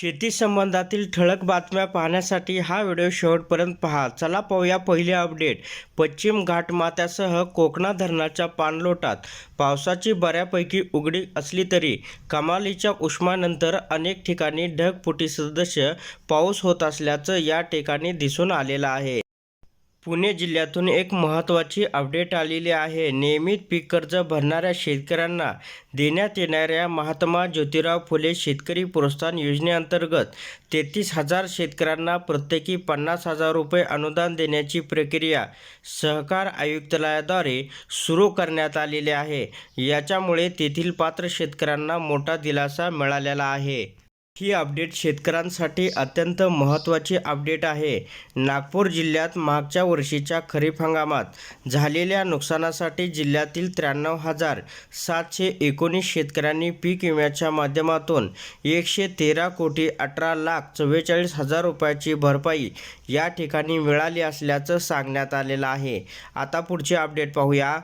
शेती संबंधातील ठळक बातम्या पाहण्यासाठी हा व्हिडिओ शेवटपर्यंत पहा. चला पाहूया पहिले अपडेट. पश्चिम घाटमाथ्यासह कोकणा धरणाच्या पाणलोटात. पावसाची बऱ्यापैकी उघडी असली तरी कमालीच्या उष्मानंतर अनेक ठिकाणी ढगफुटी सदस्य पाऊस होत असल्याचं या ठिकाणी दिसून आलेलं आहे. पुणे जिल्ह्यातून एक महत्त्वाची अपडेट आलेली आहे. नियमित पीक कर्ज भरणाऱ्या शेतकऱ्यांना देण्यात येणाऱ्या महात्मा ज्योतिराव फुले शेतकरी प्रोत्साहन योजनेअंतर्गत तेहतीस हजार शेतकऱ्यांना प्रत्येकी पन्नास हजार रुपये अनुदान देण्याची प्रक्रिया सहकार आयुक्तालयाद्वारे सुरू करण्यात आलेली आहे. याच्यामुळे तेथील पात्र शेतकऱ्यांना मोठा दिलासा मिळालेला आहे. ही अपडेट शेतकऱ्यांसाठी अत्यंत महत्त्वाची अपडेट आहे. नागपूर जिल्ह्यात मागच्या वर्षीच्या खरीप हंगामात झालेल्या नुकसानासाठी जिल्ह्यातील त्र्याण्णव हजार सातशे एकोणीस शेतकऱ्यांनी पीक विम्याच्या माध्यमातून एकशे तेरा कोटी अठरा लाख चव्वेचाळीस हजार रुपयाची भरपाई या ठिकाणी मिळाली असल्याचं सांगण्यात आलेलं आहे. आता पुढची अपडेट पाहूया.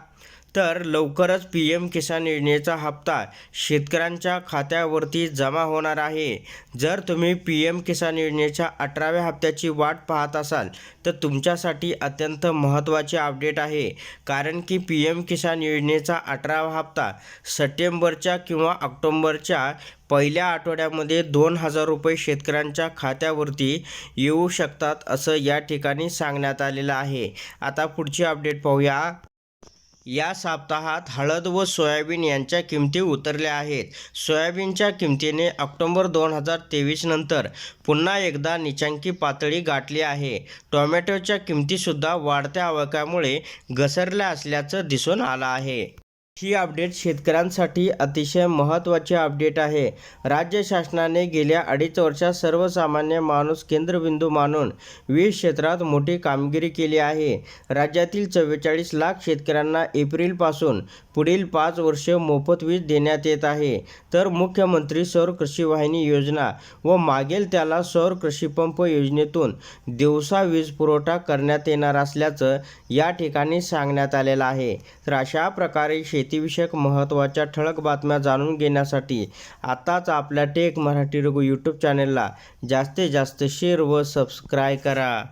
तर लवकरच पी एम किसान योजनेचा हप्ता शेतकऱ्यांच्या खात्यावरती जमा होणार आहे. जर तुम्ही पी एम किसान योजनेच्या अठराव्या हप्त्याची वाट पाहत असाल तर तुमच्यासाठी अत्यंत महत्त्वाचे अपडेट आहे. कारण की पी एम किसान योजनेचा अठरावा हप्ता सप्टेंबरच्या किंवा ऑक्टोंबरच्या पहिल्या आठवड्यामध्ये दोन हजार रुपये शेतकऱ्यांच्या खात्यावरती येऊ शकतात असं या ठिकाणी सांगण्यात आलेलं आहे. आता पुढची अपडेट पाहूया. या सप्ताहात हळद व सोयाबीन यांच्या किमती उतरल्या आहेत. सोयाबीनच्या किमतीने ऑक्टोबर दोन हजार तेवीस नंतर पुन्हा एकदा निचांकी पातळी गाठली आहे. टोमॅटोच्या किमतीसुद्धा वाढत्या आवकामुळे घसरल्या असल्याचं दिसून आलं आहे. ही अपडेट शेतकऱ्यांसाठी अतिशय महत्त्वाची अपडेट आहे. राज्य शासनाने गेल्या अडीच वर्षात सर्वसामान्य माणूस केंद्रबिंदू मानून वीज क्षेत्रात मोठी कामगिरी केली आहे. राज्यातील चव्वेचाळीस लाख शेतकऱ्यांना एप्रिलपासून पुढील पाच वर्षे मोफत वीज देण्यात येत आहे. तर मुख्यमंत्री सौर कृषी वाहिनी योजना व मागेल त्याला सौर कृषीपंप योजनेतून दिवसा वीज पुरवठा करण्यात येणार असल्याचं या ठिकाणी सांगण्यात आलेलं आहे. तर अशा प्रकारे शेत शेतीविषयक महत्त्वाच्या ठळक बातम्या जाणून घेण्यासाठी आताच आपल्या टेक मराठी रघु यूट्यूब चॅनलला जास्तीत जास्त शेअर व सबस्क्राईब करा.